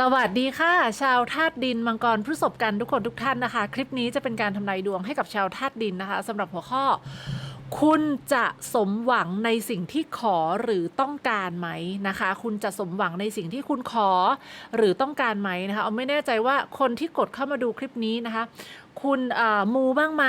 สวัสดีค่ะ ชาวธาตุดินมังกรพฤษภกันทุกคนทุกท่านนะคะ คลิปนี้จะเป็นการทำนายดวงให้กับชาวธาตุดินนะคะสำหรับหัวข้อ คุณจะสมหวังในสิ่งที่ขอหรือต้องการไหมนะคะ คุณจะสมหวังในสิ่งที่คุณขอหรือต้องการไหมนะคะเอาไม่แน่ใจว่าคนที่กดเข้ามาดูคลิปนี้นะคะ คุณมูบ้างไหม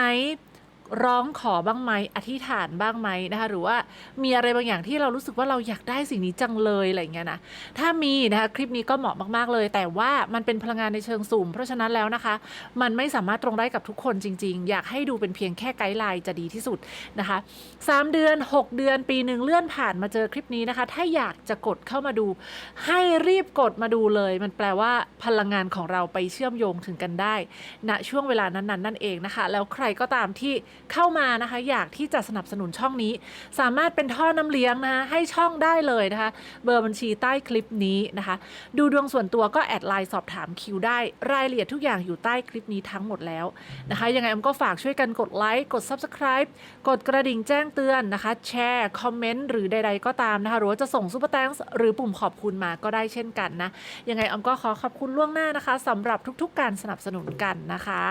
ร้องขอบ้างไหมอธิษฐานบ้างไหมนะคะหรือว่ามีอะไรบางอย่างที่เรารู้สึกว่าเราอยากได้สิ่งนี้จังเลยอะไรอย่างเงี้ยนะถ้ามีนะคะคลิปนี้ก็เหมาะมากๆเลย แต่ว่ามันเป็นพลังงานในเชิงสุ่มเพราะฉะนั้นแล้วนะคะ มันไม่สามารถตรงได้กับทุกคนจริง ๆ อยากให้ดูเป็นเพียงแค่ไกด์ไลน์จะดีที่สุดนะคะ3เดือน 6 เดือนปีหนึ่งเลื่อนผ่านมาเจอคลิปนี้นะคะ ถ้าอยากจะกดเข้ามาดู ให้รีบกดมาดูเลย มันแปลว่าพลังงานของเราไปเชื่อมโยงถึงกันได้ณช่วงเวลานั้นๆนั่นเองนะคะ แล้วใครก็ตามที่เข้ามานะคะ อยากที่จะสนับสนุนช่องนี้ สามารถเป็นท่อน้ำเลี้ยงนะคะให้ช่องได้เลยนะคะ เบอร์บัญชีใต้คลิปนี้นะคะ ดูดวงส่วนตัวก็แอดไลน์สอบถามคิวได้ รายละเอียดทุกอย่างอยู่ใต้คลิปนี้ทั้งหมดแล้วนะคะ ยังไงแอมก็ฝากช่วยกันกดไลค์กด Subscribe กดกระดิ่งแจ้งเตือนนะคะ แชร์คอมเมนต์หรือใด ๆ ก็ตามนะคะหรือว่าจะส่งซุปเปอร์แตงหรือปุ่มขอบคุณมาก็ได้เช่นกันนะยังไงอมก็ขอขอบคุณล่วงหน้านะคะสำหรับทุกๆ การสนับสนุนกันนะคะ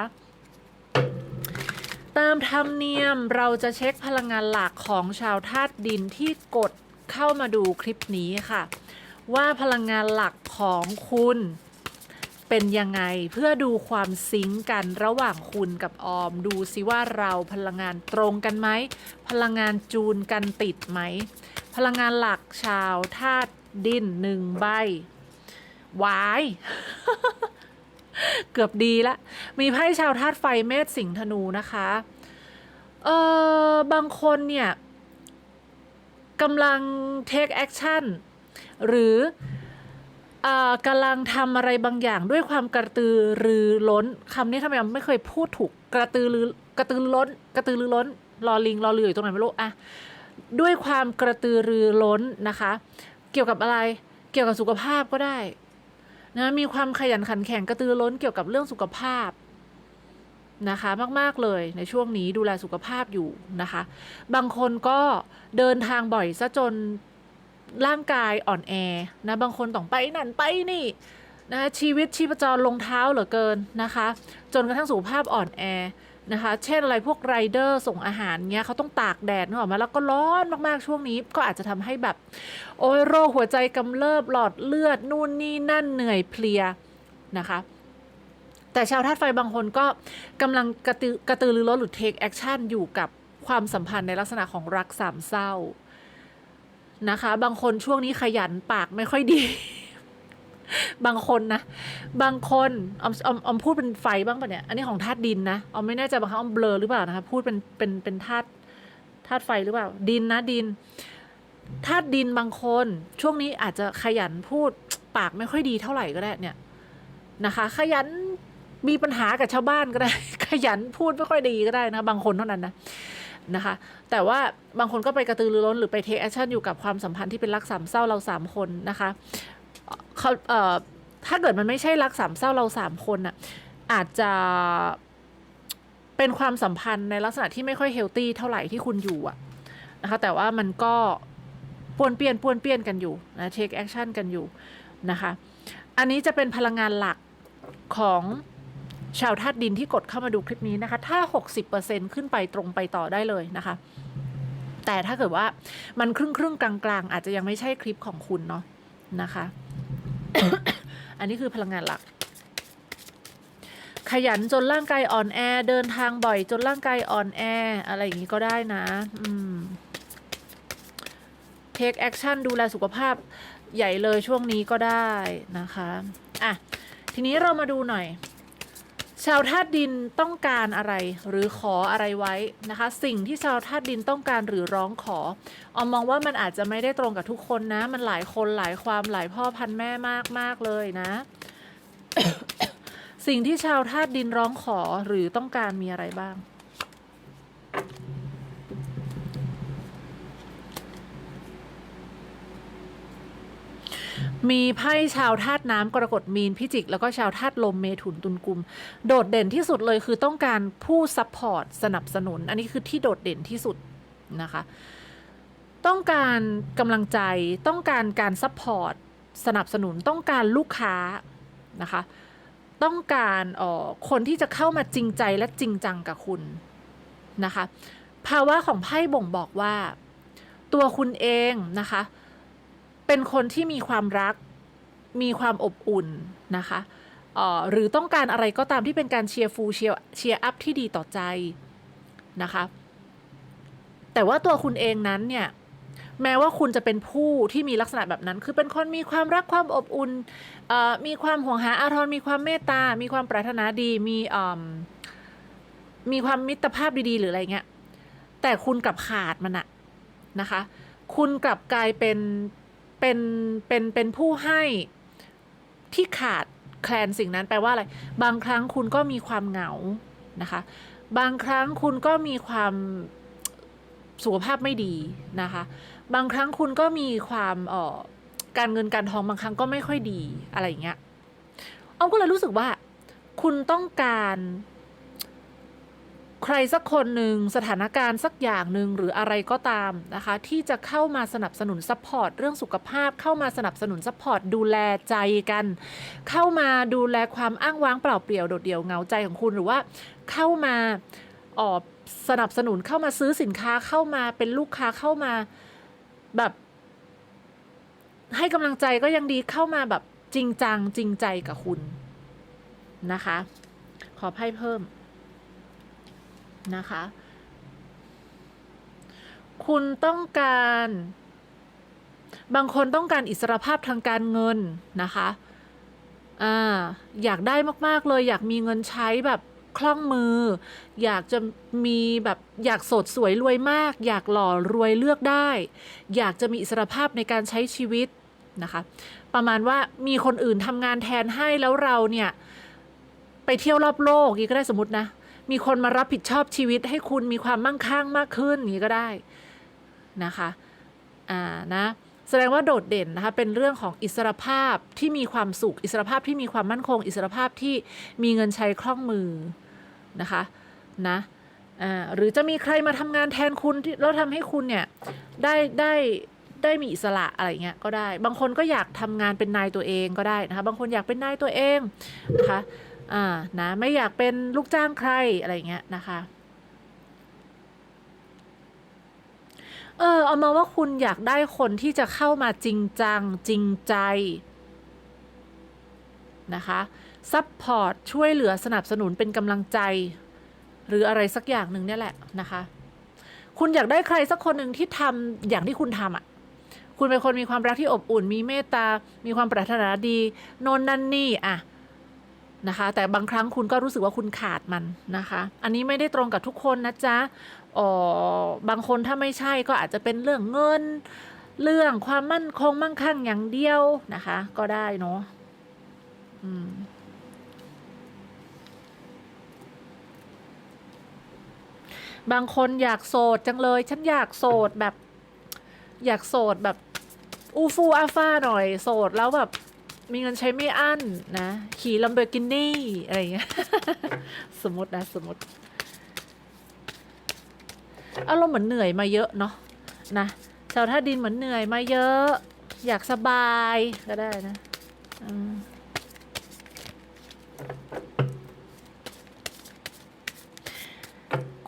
ตามธรรมเนียมเราจะเช็คพลังงานหลักของชาวธาตุดินที่กดเข้ามาดูคลิปนี้ค่ะ ว่าพลังงานหลักของคุณเป็นยังไงเพื่อดูความซิงก์กันระหว่างคุณกับออม ดูซิว่าเราพลังงานตรงกันไหม พลังงานจูนกันติดไหม พลังงานหลักชาวธาตุดินหนึ่งใบวาย เกือบดีละ มีไพ่ชาวธาตุไฟเมษสิงห์ธนูนะคะ เออบางคนเนี่ยกำลัง take action หรือกำลังทำอะไรบางอย่างด้วยความกระตือรือร้นคำนี้ทำไมไม่เคยพูดถูกกระตือรือกระตือรือร้น กระตือรือร้นรอลิงรอเรืออยู่ตรงไหนไม่รู้อะด้วยความกระตือรือร้นนะคะ เกี่ยวกับอะไร เกี่ยวกับสุขภาพก็ได้ นะมีความขยันขันแข็งกระตือร้นเกี่ยวกับเรื่องสุขภาพนะคะมาก ๆ เลยในช่วงนี้ดูแลสุขภาพอยู่นะคะ บางคนก็เดินทางบ่อยซะจนร่างกายอ่อนแอนะบางคนต้องไปนั่นไปนี่นะชีวิตชีพจรลงเท้าเหลือเกินนะคะ จนกระทั่งสุขภาพอ่อนแอ นะคะ เช่นอะไรพวกไรเดอร์ส่งอาหารเงี้ยเขาต้องตากแดดนึกออกมาแล้วก็ร้อนมากๆช่วงนี้ก็อาจจะทำให้แบบ โอ้ยโรคหัวใจกำเริบหลอดเลือดนู่นนี่นั่นเหนื่อยเพลียนะคะแต่ชาวธาตุไฟบางคนก็กำลังกระตือกระตือรือร้นหรือ take action อยู่กับความสัมพันธ์ในลักษณะของรักสามเศร้านะคะ บางคนช่วงนี้ขยันปากไม่ค่อยดี บางคนนะ บางคนออมออมออมพูดเป็นไฟบ้างปะเนี่ย อันนี้ของธาตุดินนะออมไม่แน่ใจบางครั้งออมเบลอหรือเปล่านะคะพูดเป็นเป็นเป็นธาตุธาตุไฟหรือเปล่า ดินนะดินธาตุดินบางคน ช่วงนี้อาจจะขยันพูดปากไม่ค่อยดีเท่าไหร่ก็ได้เนี่ยนะคะ ขยันมีปัญหากับชาวบ้านก็ได้ ขยันพูดไม่ค่อยดีก็ได้นะ บางคนเท่านั้นนะนะคะ แต่ว่าบางคนก็ไปกระตือรือร้นหรือไปเทคแอคชั่นอยู่กับความสัมพันธ์ที่เป็นรักสามเศร้าเราสามคนนะคะ เขาเอ่อถ้าเกิดมันไม่ใช่รักสามเศร้าเราสามคนน่ะอาจจะเป็นความสัมพันธ์ในลักษณะที่ไม่ค่อยเฮลตี้เท่าไหร่ที่คุณอยู่อะนะคะ แต่ว่ามันก็ปวนเปี้ยนปวนเปี้ยนกันอยู่นะเทคแอคชั่นกันอยู่นะคะ อันนี้จะเป็นพลังงานหลักของชาวธาตุดินที่กดเข้ามาดูคลิปนี้นะคะ ถ้า 60%ขึ้นไปตรงไปต่อได้เลยนะคะ แต่ถ้าเกิดว่ามันครึ่งครึ่งกลางๆ อาจจะยังไม่ใช่คลิปของคุณเนาะนะคะ อันนี้คือพลังงานหลัก ขยันจนร่างกายอ่อนแอ เดินทางบ่อยจนร่างกายอ่อนแอ อะไรอย่างนี้ก็ได้นะ อืม take action ดูแลสุขภาพใหญ่เลยช่วงนี้ก็ได้นะคะ อะ ทีนี้เรามาดูหน่อย ชาวธาตุดินต้องการอะไรหรือขออะไรไว้นะคะ สิ่งที่ชาวธาตุดินต้องการหรือร้องขอออมมองว่ามันอาจจะไม่ได้ตรงกับทุกคนนะ มันหลายคนหลายความหลายพ่อพันแม่มากมากเลยนะ สิ่งที่ชาวธาตุดินร้องขอหรือต้องการมีอะไรบ้าง มีไพ่ชาวธาตุน้ำกรกฎมีนพิจิก แล้วก็ชาวธาตุลมเมถุนตุลกุม โดดเด่นที่สุดเลยคือต้องการผู้ซัพพอร์ตสนับสนุน อันนี้คือที่โดดเด่นที่สุดนะคะ ต้องการกำลังใจต้องการการซัพพอร์ตสนับสนุนต้องการลูกค้านะคะ ต้องการอ่อคนที่จะเข้ามาจริงใจและจริงจังกับคุณนะคะ ภาวะของไพ่บ่งบอกว่า ตัวคุณเองนะคะ เป็นคนที่มีความรัก มีความอบอุ่นนะคะหรือต้องการอะไรก็ตามที่เป็นการเชียร์ฟูเชียร์เชียร์อัพที่ดีต่อใจนะคะ แต่ว่าตัวคุณเองนั้นเนี่ยแม้ว่าคุณจะเป็นผู้ที่มีลักษณะแบบนั้น คือเป็นคนมีความรักความอบอุ่นมีความห่วงหาอาทรมีความเมตตา มีความปรารถนาดี มีมีความมิตรภาพดีๆ หรืออะไรเงี้ย แต่คุณกลับขาดมันอะนะคะ คุณกลับกลายเป็น เป็นเป็นเป็นผู้ให้ที่ขาดแคลนสิ่งนั้นแปลว่าอะไร บางครั้งคุณก็มีความเหงานะคะ บางครั้งคุณก็มีความสุขภาพไม่ดีนะคะ บางครั้งคุณก็มีความเอ่อการเงินการทองบางครั้งก็ไม่ค่อยดีอะไรอย่างเงี้ยอ้อมก็เลยรู้สึกว่า คุณต้องการ ใครสักคนหนึ่งสถานการณ์สักอย่างหนึ่งหรืออะไรก็ตามนะคะ ที่จะเข้ามาสนับสนุนซัพพอร์ตเรื่องสุขภาพ เข้ามาสนับสนุนซัพพอร์ตดูแลใจกัน เข้ามาดูแลความอ้างว้างเปล่าเปลี่ยวโดดเดี่ยวเหงาใจของคุณหรือว่าเข้ามาออสนับสนุนเข้ามาซื้อสินค้าเข้ามาเป็นลูกค้าเข้ามาแบบ ให้กำลังใจก็ยังดีเข้ามาแบบจริงจังจริงใจกับคุณนะคะ ขอไพ่เพิ่ม นะคะ คุณต้องการ บางคนต้องการอิสรภาพทางการเงินนะคะอ่าอยากได้มาก ๆ เลย อยากมีเงินใช้แบบคล่องมือ อยากจะมีแบบอยากโสดสวยรวยมาก อยากหล่อรวยเลือกได้ อยากจะมีอิสรภาพในการใช้ชีวิตนะคะ ประมาณว่ามีคนอื่นทำงานแทนให้แล้วเราเนี่ย ไปเที่ยวรอบโลกอย่างนี้ก็ได้สมมตินะ มีคนมารับผิดชอบชีวิตให้คุณมีความมั่งคั่งมากขึ้นอย่างนี้ก็ได้นะคะอ่านะแสดงว่าโดดเด่นนะคะเป็นเรื่องของอิสรภาพที่มีความสุข อิสรภาพที่มีความมั่นคง อิสรภาพที่มีเงินใช้คล่องมือนะคะนะอ่าหรือจะมีใครมาทำงานแทนคุณที่แล้วทำให้คุณเนี่ยได้ได้ได้มีอิสระอะไรเงี้ยก็ได้ บางคนก็อยากทำงานเป็นนายตัวเองก็ได้นะคะบางคนอยากเป็นนายตัวเองนะคะ อ่านะไม่อยากเป็นลูกจ้างใครอะไรเงี้ยนะคะเออเอามาว่าคุณอยากได้คนที่จะเข้ามาจริงจัง จริงใจนะคะซัพพอร์ตช่วยเหลือสนับสนุนเป็นกำลังใจ หรืออะไรสักอย่างหนึ่งเนี่ยแหละนะคะ คุณอยากได้ใครสักคนหนึ่งที่ทำอย่างที่คุณทำอะ คุณเป็นคนมีความรักที่อบอุ่น มีเมตตา มีความปรารถนาดี โนนนั่นนี่อะ นะคะ แต่บางครั้งคุณก็รู้สึกว่าคุณขาดมันนะคะ อันนี้ไม่ได้ตรงกับทุกคนนะจ๊ะอ๋อบางคนถ้าไม่ใช่ก็อาจจะเป็นเรื่องเงิน เรื่องความมั่นคงมั่งคั่งอย่างเดียวนะคะ ก็ได้เนาะอืมบางคนอยากโสดจังเลย ฉันอยากโสดแบบ อยากโสดแบบ อูฟูอาฟาหน่อย โสดแล้วแบบ มีเงินใช้ไม่อั้นนะ ขี่ลัมเบอร์กินี่ อะไรเงี้ย สมมตินะ สมมติ อารมณ์เหมือนเหนื่อยมาเยอะเนาะนะชาวท่าดินเหมือนเหนื่อยมาเยอะ อยากสบายก็ได้นะ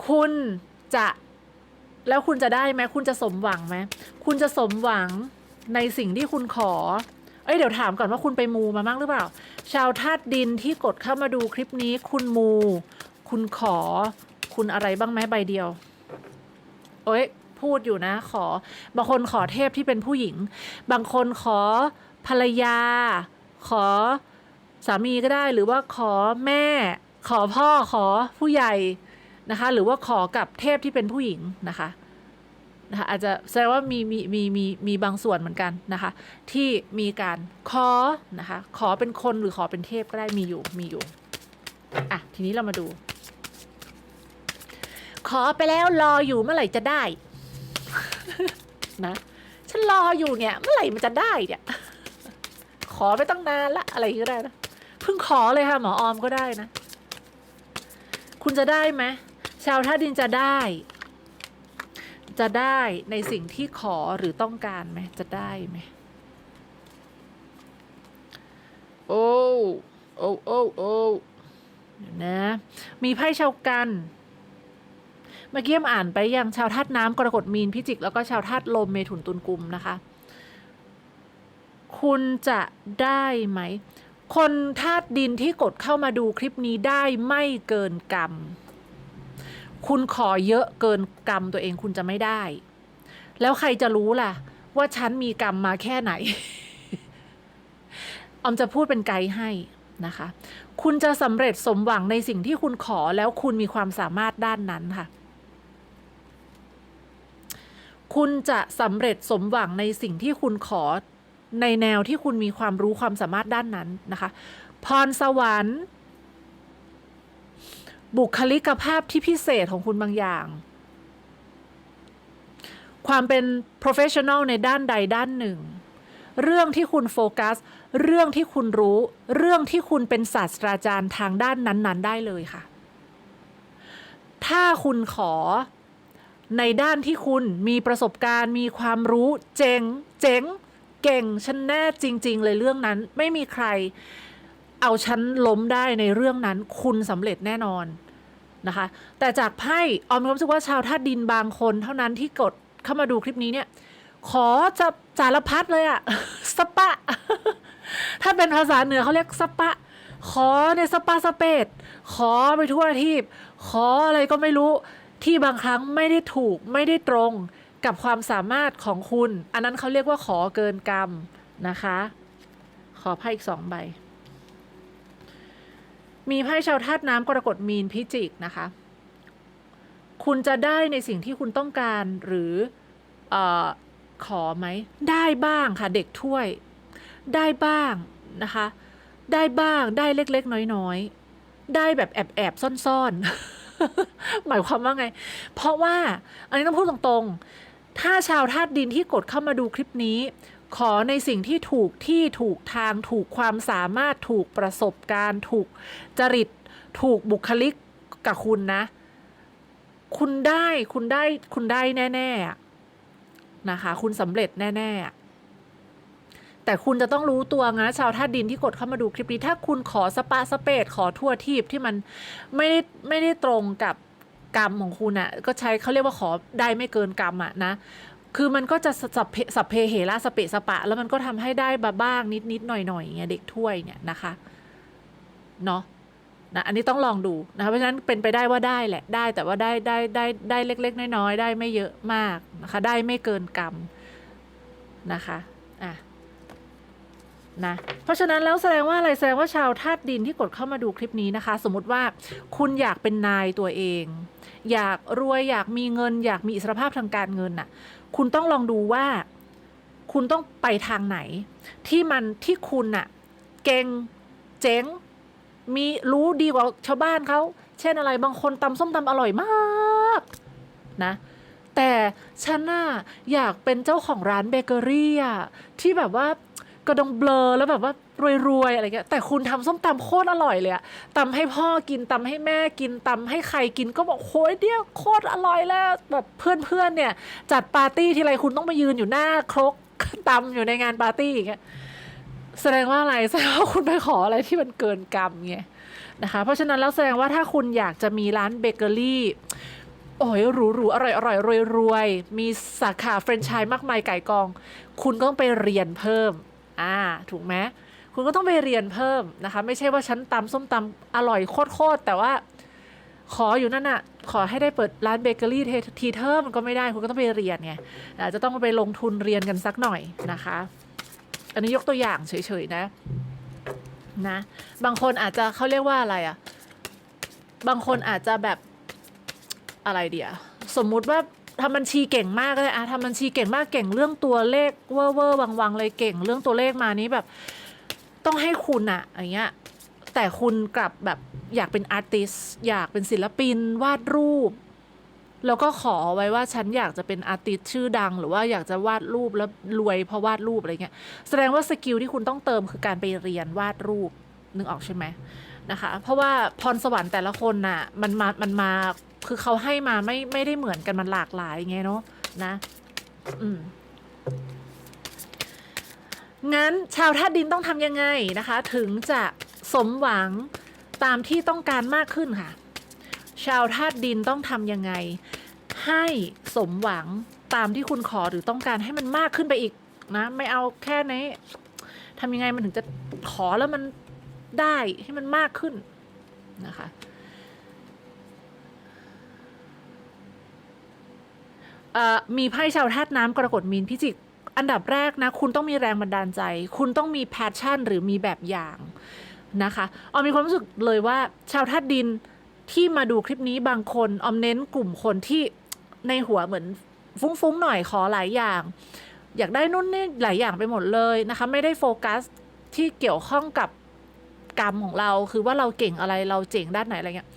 คุณจะแล้วคุณจะได้ไหมคุณจะสมหวังไหม คุณจะสมหวังในสิ่งที่คุณขอ เอ้ยเดี๋ยวถามก่อนว่าคุณไปมูมาบ้างหรือเปล่า ชาวธาตุดินที่กดเข้ามาดูคลิปนี้ คุณมู คุณขอ คุณอะไรบ้างไหมใบเดียว เอ้ยพูดอยู่นะ ขอ บางคนขอเทพที่เป็นผู้หญิง บางคนขอภรรยา ขอสามีก็ได้ หรือว่าขอแม่ ขอพ่อขอผู้ใหญ่นะคะ หรือว่าขอกับเทพที่เป็นผู้หญิงนะคะ นะคะอาจจะแสดงว่ามีมีมีมีมีบางส่วนเหมือนกันนะคะ ที่มีการขอนะคะ ขอเป็นคนหรือขอเป็นเทพก็ได้มีอยู่มีอยู่อะทีนี้เรามาดู ขอไปแล้วรออยู่เมื่อไหร่จะได้ นะฉันรออยู่เนี่ย เมื่อไหร่มันจะได้เนี่ย ขอไปตั้งนานละอะไรก็ได้นะเพิ่งขอเลยค่ะหมอออมก็ได้นะ คุณจะได้ไหมชาวท่าดินจะได้ จะได้ในสิ่งที่ขอหรือต้องการไหมจะได้ไหมโอ้โอ้โอ้โอ้เดี๋ยวนะมีไพ่ชาวกันเมื่อกี้มอ่านไปยังชาวธาตุน้ำกรกฎมีนพิจิก แล้วก็ชาวธาตุลมเมถุนตุลกุมนะคะ คุณจะได้ไหม คนธาตุดินที่กดเข้ามาดูคลิปนี้ได้ไม่เกินกรรม คุณขอเยอะเกินกรรมตัวเองคุณจะไม่ได้ แล้วใครจะรู้ล่ะ ว่าฉันมีกรรมมาแค่ไหน ออมจะพูดเป็นไกด์ให้นะคะ คุณจะสำเร็จสมหวังในสิ่งที่คุณขอแล้วคุณมีความสามารถด้านนั้นค่ะ คุณจะสำเร็จสมหวังในสิ่งที่คุณขอในแนวที่คุณมีความรู้ความสามารถด้านนั้นนะคะ พรสวรรค์ บุคลิกภาพที่พิเศษของคุณบางอย่าง ความเป็น professional ในด้านใดด้านหนึ่ง เรื่องที่คุณโฟกัส เรื่องที่คุณรู้ เรื่องที่คุณเป็นศาสตราจารย์ทางด้านนั้น ๆ ได้เลยค่ะ ถ้าคุณขอในด้านที่คุณมีประสบการณ์มีความรู้เจ๋งเจ๋ง เก่งฉันแน่จริง ๆ เลยเรื่องนั้นไม่มีใคร เอาฉันล้มได้ในเรื่องนั้นคุณสำเร็จแน่นอนนะคะ แต่จากไพ่ออมรู้สึกว่าชาวธาตุดินบางคนเท่านั้นที่กดเข้ามาดูคลิปนี้เนี่ย ขอจะสารพัดเลยอะสปะ ถ้าเป็นภาษาเหนือเขาเรียกสปะ ขอในสปาสเปดขอไปทั่วทีบขออะไรก็ไม่รู้ที่บางครั้งไม่ได้ถูกไม่ได้ตรงกับความสามารถของคุณ อันนั้นเขาเรียกว่าขอเกินกรรมนะคะ ขอไพ่อีกสองใบ มีไพ่ชาวธาตุน้ำกรกฎมีนพิจิกนะคะ คุณจะได้ในสิ่งที่คุณต้องการหรืออขอไหม ได้บ้างค่ะเด็กถ้วย ได้บ้างนะคะ ได้บ้างได้เล็กๆ น้อยๆ ได้แบบแอบแอบซ่อนๆ หมายความว่าไง เพราะว่าอันนี้ต้องพูดตรงๆ ถ้าชาวธาตุดินที่กดเข้ามาดูคลิปนี้ ขอในสิ่งที่ถูกที่ถูกทางถูกความสามารถถูกประสบการณ์ ถูกจริต ถูกบุคลิกกับคุณนะ คุณได้คุณได้คุณได้แน่ๆอะนะคะ คุณสำเร็จแน่ ๆ แต่คุณจะต้องรู้ตัวนะชาวธาตุดินที่กดเข้ามาดูคลิปนี้ถ้าคุณขอสปาสเปดขอทั่วทีบที่มันไม่ได้ไม่ได้ตรงกับกรรมของคุณอะ่ะ ก็ใช้เขาเรียกว่าขอได้ไม่เกินกรรมอะนะ คือมันก็จะสัพเพสัพเพเหระสเปะสปะ แล้วมันก็ทำให้ได้บาบ้างนิดนิดหน่อยหน่อยเงี้ยเด็กถ้วยเนี่ยนะคะเนาะนะอันนี้ต้องลองดูนะคะเพราะฉะนั้นเป็นไปได้ว่าได้แหละได้แต่ว่าได้ได้ได้ได้เล็ก ๆ น้อยๆได้ไม่เยอะมากนะคะได้ไม่เกินกรรมนะคะอะนะเพราะฉะนั้นแล้วแสดงว่าอะไรแสดงว่าชาวธาตุดินที่กดเข้ามาดูคลิปนี้นะคะ สมมติว่าคุณอยากเป็นนายตัวเอง อยากรวยอยากมีเงิน อยากมีอิสรภาพทางการเงินน่ะ คุณต้องลองดูว่า คุณต้องไปทางไหน ที่มันที่คุณอะเก่งเจ๋ง มีรู้ดีกว่าชาวบ้านเขาเช่นอะไรบางคนตำส้มตำอร่อยมากนะแต่ฉันน่ะอยากเป็นเจ้าของร้านเบเกอรี่อะที่แบบว่า กระดองเบลอแล้วแบบว่ารวยๆอะไรเงี้ยแต่คุณทำส้มตำโคตรอร่อยเลยอะตำให้พ่อกินตำให้แม่กินตำให้ใครกินก็บอกโหยเดียวโคตรอร่อยแล้วแบบเพื่อนๆเนี่ย จัดปาร์ตี้ทีไรคุณต้องมายืนอยู่หน้าครกตำอยู่ในงานปาร์ตี้อย่างเงี้ยแสดงว่าอะไรแสดงว่าคุณไปขออะไรที่มันเกินกรรมไงนะคะเพราะฉะนั้นแล้วแสดงว่าถ้าคุณอยากจะมีร้านเบเกอรี่โอ้ยหรูหรูอร่อยอร่อยรวยรวยมีสาขาแฟรนไชส์มากมายไก่กอง คุณก็ต้องไปเรียนเพิ่ม อ่า ถูกไหมคุณก็ต้องไปเรียนเพิ่มนะคะ ไม่ใช่ว่าฉันตำส้มตำอร่อยโคตรๆแต่ว่าขออยู่นั่นน่ะ ขอให้ได้เปิดร้านเบเกอรี่ทีเทอมมันก็ไม่ได้ คุณก็ต้องไปเรียนไงอาจจะต้องไปลงทุนเรียนกันสักหน่อยนะคะ อันนี้ยกตัวอย่างเฉยๆนะ นะ บางคนอาจจะเขาเรียกว่าอะไรอะ่ะ บางคนอาจจะแบบอะไรเดียสมมุติว่า ทำบัญชีเก่งมากเลยอะทำบัญชีเก่งมากเก่งเรื่องตัวเลขเวอร์เวอร์วังวังๆเลยเก่ง เรื่องตัวเลขมานี้แบบ ต้องให้คุณอะอย่างเงี้ยแต่คุณกลับแบบอยากเป็นอาร์ติสอยากเป็นศิลปินวาดรูป แล้วก็ขอไว้ว่าฉันอยากจะเป็นอาร์ติสชื่อดัง หรือว่าอยากจะวาดรูปแล้วรวยเพราะวาดรูปอะไรเงี้ยแสดงว่าสกิลที่คุณต้องเติมคือการไปเรียนวาดรูปนึกออกใช่ไหมนะคะ เพราะว่าพรสวรรค์แต่ละคนน่ะมันมามันมา คือเขาให้มาไม่ไม่ได้เหมือนกันมันหลากหลายไงเนาะนะอืมงั้นชาวธาตุดินต้องทำยังไงนะคะ ถึงจะสมหวังตามที่ต้องการมากขึ้นค่ะ ชาวธาตุดินต้องทำยังไง ให้สมหวังตามที่คุณขอหรือต้องการให้มันมากขึ้นไปอีกนะ ไม่เอาแค่นี้ทำยังไงมันถึงจะขอแล้วมันได้ให้มันมากขึ้นนะคะ เอ่อ มีไพ่ชาวธาตุน้ำกรกฎมีนพิจิก อันดับแรกนะ คุณต้องมีแรงบันดาลใจ คุณต้องมีแพชชั่น หรือมีแบบอย่างนะคะออมมีความรู้สึกเลยว่าชาวธาตุดินที่มาดูคลิปนี้บางคนออมเน้นกลุ่มคนที่ในหัวเหมือนฟุ้งๆหน่อยขอหลายอย่าง อยากได้นู่นนี่หลายอย่างไปหมดเลยนะคะ ไม่ได้โฟกัสที่เกี่ยวข้องกับกรรมของเราคือว่าเราเก่งอะไรเราเจ๋งด้านไหนอะไรเงี้ย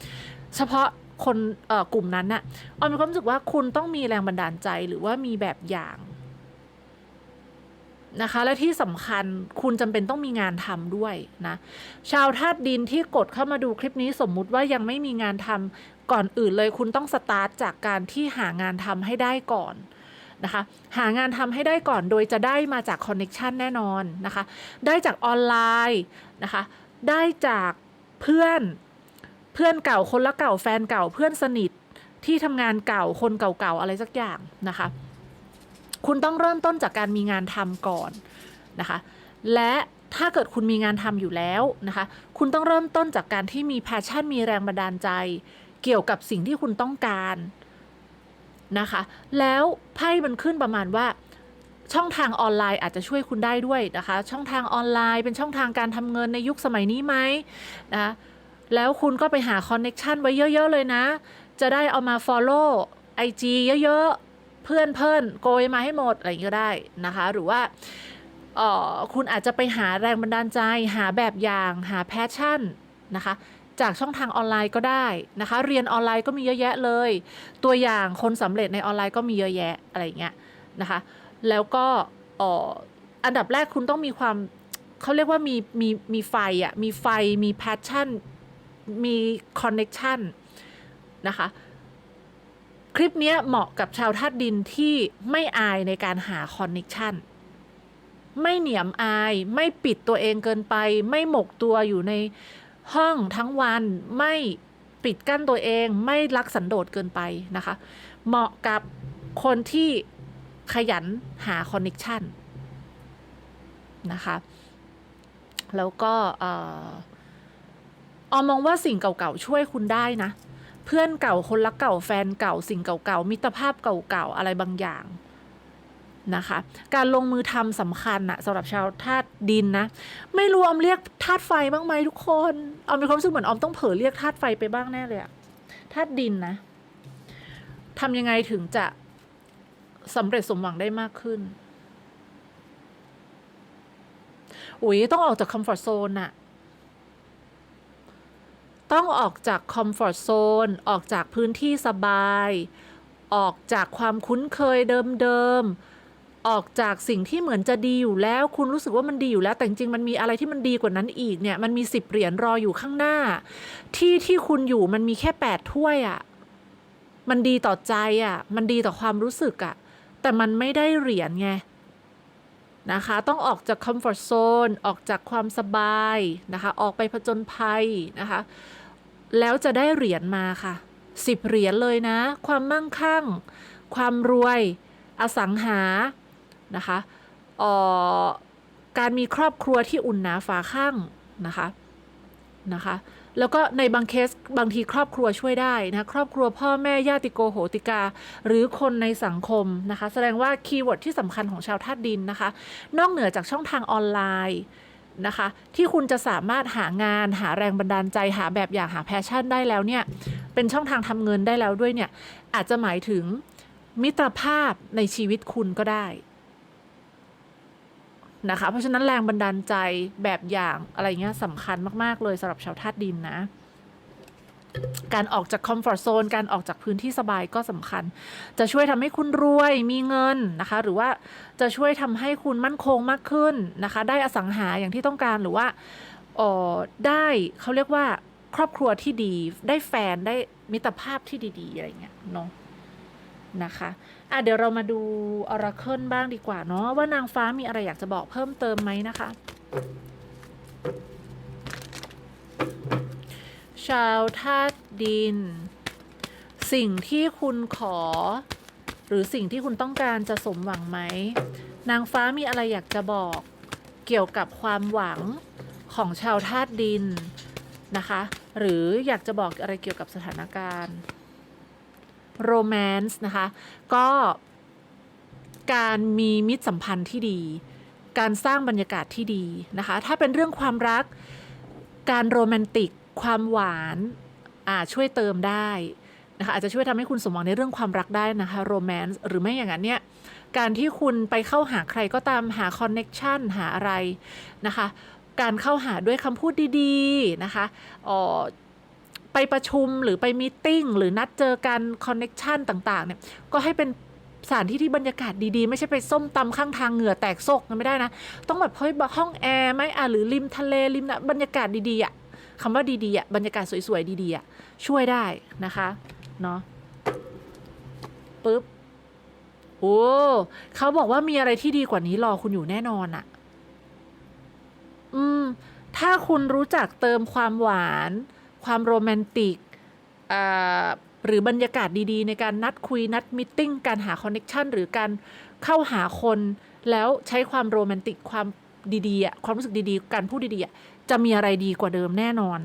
เฉพาะ คนเอ่อกลุ่มนั้นน่ะออมมีความรู้สึกว่าคุณต้องมีแรงบันดาลใจหรือว่ามีแบบอย่างนะคะและที่สำคัญคุณจำเป็นต้องมีงานทำด้วยนะชาวธาตุดินที่กดเข้ามาดูคลิปนี้สมมุติว่ายังไม่มีงานทำก่อนอื่นเลย คุณต้องสตาร์ทจากการที่หางานทำให้ได้ก่อนนะคะหางานทำให้ได้ก่อนโดยจะได้มาจากคอนเน็ชันแน่นอนนะคะได้จากออนไลน์นะคะได้จากเพื่อน เพื่อนเก่าคนละเก่าแฟนเก่าเพื่อนสนิทที่ทำงานเก่าคนเก่าๆอะไรสักอย่างนะคะ คุณต้องเริ่มต้นจากการมีงานทำก่อนนะคะ และถ้าเกิดคุณมีงานทำอยู่แล้วนะคะ คุณต้องเริ่มต้นจากการที่มีแพชชั่นมีแรงบันดาลใจ เกี่ยวกับสิ่งที่คุณต้องการนะคะ แล้วไพ่มันขึ้นประมาณว่าช่องทางออนไลน์อาจจะช่วยคุณได้ด้วยนะคะ ช่องทางออนไลน์เป็นช่องทางการทำเงินในยุคสมัยนี้ไหมนะคะ แล้วคุณก็ไปหาคอนเน็ชันไว้เยอะ ๆ เลยนะ จะได้เอามา Follow IG เยอะ ๆ เพื่อนเพื่อนโกยมาให้หมด อะไรอย่างนี้ก็ได้นะคะ หรือว่าคุณอาจจะไปหาแรงบันดาลใจ หาแบบอย่างหาแพชชั่นนะคะจากช่องทางออนไลน์ก็ได้นะคะ เรียนออนไลน์ก็มีเยอะแยะเลย ตัวอย่างคนสำเร็จในออนไลน์ก็มีเยอะแยะอะไรเงี้ยนะคะ แล้วก็อ่ออันดับแรกคุณต้องมีความเขาเรียกว่ามีมีมีไฟอะ่ะมีไฟมีแพชชั่น มีคอนเน็ชันนะคะ คลิปนี้เหมาะกับชาวธาตุดินที่ไม่อายในการหาคอนเน็ชันไม่เหนียมอาย ไม่ปิดตัวเองเกินไป ไม่หมกตัวอยู่ในห้องทั้งวัน ไม่ปิดกั้นตัวเอง ไม่รักสันโดษเกินไปนะคะ เหมาะกับคนที่ขยันหาคอนเน็ชันนะคะ แล้วก็เอ่อ ออมมองว่าสิ่งเก่าๆช่วยคุณได้นะ เพื่อนเก่าคนรักเก่าแฟนเก่าสิ่งเก่าๆมิตรภาพเก่าๆอะไรบางอย่างนะคะ การลงมือทำสำคัญนะสำหรับชาวธาตุดินนะ ไม่รู้ออมเรียกธาตุไฟบ้างไหมทุกคนออมมีความรู้สึกเหมือนออมต้องเผลอเรียกธาตุไฟไปบ้างแน่เลยอะธาตุดินนะทำยังไงถึงจะสำเร็จสมหวังได้มากขึ้น อุ๋ยต้องออกจากคอมฟอร์ z โซนอะ ต้องออกจากคอมฟอร์ z โซน ออกจากพื้นที่สบาย ออกจากความคุ้นเคยเดิมๆ ออกจากสิ่งที่เหมือนจะดีอยู่แล้ว คุณรู้สึกว่ามันดีอยู่แล้ว แต่จริงมันมีอะไรที่มันดีกว่านั้นอีกเนี่ย มันมีสิบเหรียญรออยู่ข้างหน้า ที่ที่คุณอยู่มันมีแค่แปดถ้วยอะ่ะ มันดีต่อใจอะ่ะ มันดีต่อความรู้สึกอะ่ะ แต่มันไม่ได้เหรียญไงนะคะต้องออกจากคอมฟอร์ z โซนออกจากความสบายนะคะ ออกไปผจญภัยนะคะ แล้วจะได้เหรียญมาค่ะสิบเหรียญเลยนะ ความมั่งคั่ง ความรวย อสังหา นะคะอ่อการมีครอบครัวที่อุ่นหนาฝาข้างนะคะนะคะแล้วก็ในบางเคสบางทีครอบครัวช่วยได้นะครอบครัวพ่อแม่ญาติโกโหติกา หรือคนในสังคมนะคะ แสดงว่าคีย์เวิร์ดที่สำคัญของชาวธาตุดินนะคะ นอกเหนือจากช่องทางออนไลน์ นะคะ ที่คุณจะสามารถหางานหาแรงบันดาลใจหาแบบอย่างหาแพชชั่นได้แล้วเนี่ย เป็นช่องทางทำเงินได้แล้วด้วยเนี่ย อาจจะหมายถึงมิตรภาพในชีวิตคุณก็ได้นะคะ เพราะฉะนั้นแรงบันดาลใจแบบอย่างอะไรเงี้ยสำคัญมาก ๆ เลยสำหรับชาวธาตุดินนะ การออกจากคอมฟอร์ z โซนการออกจากพื้นที่สบายก็สำคัญ จะช่วยทำให้คุณรวยมีเงินนะคะ หรือว่าจะช่วยทำให้คุณมั่นคงมากขึ้นนะคะ ได้อสังหาอย่างที่ต้องการหรือว่าออได้เขาเรียกว่าครอบครัวที่ดี ได้แฟนได้มิตรภาพที่ดีๆอะไรเงี้ยเนาะนะคะอะเดี๋ยวเรามาดูออราเคิลบ้างดีกว่าเนาะว่านางฟ้ามีอะไรอยากจะบอกเพิ่มเติมไหมนะคะ ชาวธาตุดิน สิ่งที่คุณขอ หรือสิ่งที่คุณต้องการจะสมหวังไหม นางฟ้ามีอะไรอยากจะบอก เกี่ยวกับความหวังของชาวธาตุดินนะคะ หรืออยากจะบอกอะไรเกี่ยวกับสถานการณ์โรแมนต์นะคะ ก็การมีมิตรสัมพันธ์ที่ดี การสร้างบรรยากาศที่ดีนะคะ ถ้าเป็นเรื่องความรัก การโรแมนติก ความหวานอ่าช่วยเติมได้นะคะอาจจะช่วยทำให้คุณสมหวังในเรื่องความรักได้นะคะโรแมนต์หรือไม่อย่างนั้นเนี่ยการที่คุณไปเข้าหาใครก็ตามหาคอนเน็ชันหาอะไรนะคะการเข้าหาด้วยคำพูดดีๆนะคะออไปประชุมหรือไปมีตติ้งหรือนัดเจอกันคอนเน็ชันต่างๆเนี่ยก็ให้เป็นสถานที่ที่บรรยากาศดีๆ ไม่ใช่ไปส้มตำข้างทางเหงื่อแตกโซกกันไม่ได้นะ ต้องแบบเฮ้ยห้องแอร์ไหมอะหรือริมทะเลริมนะบรรยากาศดีๆอะ คำว่าดีๆอะบรรยากาศสวยๆดีๆอะช่วยได้นะคะเนาะปึ๊บโอ้เขาบอกว่ามีอะไรที่ดีกว่านี้รอคุณอยู่แน่นอนอะอืม ถ้าคุณรู้จักเติมความหวาน ความโรแมนติกอ่าหรือบรรยากาศดีๆ ในการนัดคุยนัดมิทติ้งการหาคอนเน็ชันหรือการเข้าหาคน แล้วใช้ความโรแมนติกความดีๆอะความรู้สึกดีๆ การพูดดีๆอะจะมีอะไรดีกว่าเดิมแน่นอน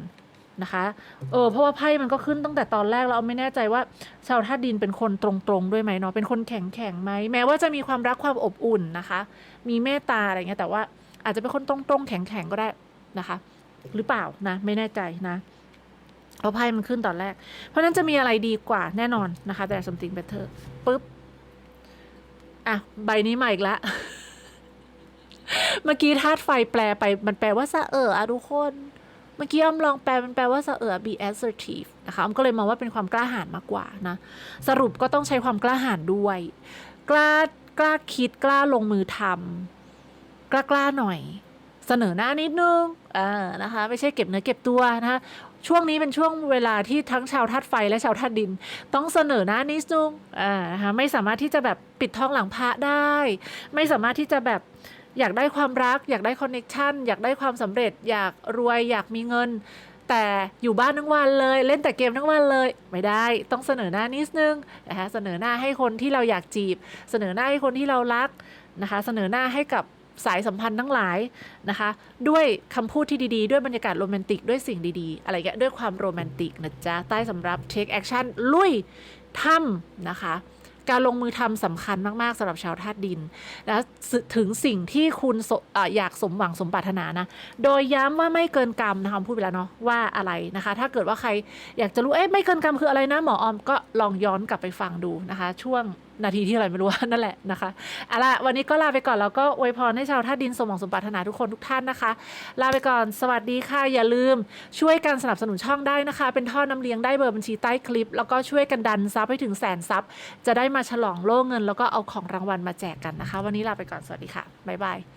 นะคะ เออ เพราะว่าไพ่มันก็ขึ้นตั้งแต่ตอนแรกแล้วไม่แน่ใจว่า ชาวธาตุดินเป็นคนตรงๆด้วยไหมเนาะ เป็นคนแข็งแข็งไหม แม้ว่าจะมีความรักความอบอุ่นนะคะ มีเมตตาอะไรเงี้ย แต่ว่าอาจจะเป็นคนตรงๆแข็งแข็งก็ได้นะคะ หรือเปล่านะ ไม่แน่ใจนะเพราะไพ่มันขึ้นตอนแรก เพราะฉะนั้นจะมีอะไรดีกว่าแน่นอนนะคะ แต่ something better ปึ๊บ อะ ใบนี้มาอีกแล้ว เมื่อกี้ธาตุไฟแปลไปมันแปลว่าสะเอออะทุกคน เมื่อกี้อ้อมลองแปลมันแปลว่าสะเออ be assertive นะคะอ้อมก็เลยมองว่าเป็นความกล้าหาญมากกว่านะ สรุปก็ต้องใช้ความกล้าหาญด้วย กล้ากล้าคิดกล้าลงมือทำกล้ากล้าหน่อย เสนอหน้านิดนึงอ่านะคะ ไม่ใช่เก็บเนื้อเก็บตัวนะคะช่วงนี้เป็นช่วงเวลาที่ทั้งชาวธาตุไฟและชาวธาตุดิน ต้องเสนอหน้านิดนึงอ่านะคะไม่สามารถที่จะแบบปิดท้องหลังพระได้ ไม่สามารถที่จะแบบ อยากได้ความรัก อยากได้คอนเน็ชันอยากได้ความสำเร็จ อยากรวยอยากมีเงิน แต่อยู่บ้านทั้งวันเลย เล่นแต่เกมทั้งวันเลย ไม่ได้ต้องเสนอหน้านิดนึงนะคะเสนอหน้าให้คนที่เราอยากจีบ เสนอหน้าให้คนที่เรารักนะคะเสนอหน้าให้กับสายสัมพันธ์ทั้งหลายนะคะ ด้วยคำพูดที่ดีๆ ด้วยบรรยากาศโรแมนติก ด้วยสิ่งดีๆ อะไรเงี้ยด้วยความโรแมนติกนะจ๊ะ ใต้สำหรับ take action ลุยทำนะคะ การลงมือทำสำคัญมาก ๆสำหรับชาวธาตุดิน แล้วถึงสิ่งที่คุณออยากสมหวังสมปรารถนานะ โดยย้ำว่าไม่เกินกรรมนะคะพูดไปแล้วเนาะว่าอะไรนะคะ ถ้าเกิดว่าใครอยากจะรู้เอ๊ะไม่เกินกรรมคืออะไรนะหมอออมก็ลองย้อนกลับไปฟังดูนะคะ ช่วง นาทีที่อะไรไม่รู้นั่นแหละนะคะเอาละวันนี้ก็ลาไปก่อนแล้วก็อวยพรให้ชาวท่าดินสมองสมปรารถนาทุกคนทุกท่านนะคะ ลาไปก่อนสวัสดีค่ะ อย่าลืมช่วยกันสนับสนุนช่องได้นะคะ เป็นท่อน้ำเลี้ยงได้เบอร์บัญชีใต้คลิป แล้วก็ช่วยกันดันซับให้ถึงแสนซับจะได้มาฉลองโล่เงิน แล้วก็เอาของรางวัลมาแจกกันนะคะ วันนี้ลาไปก่อนสวัสดีค่ะบ๊ายบาย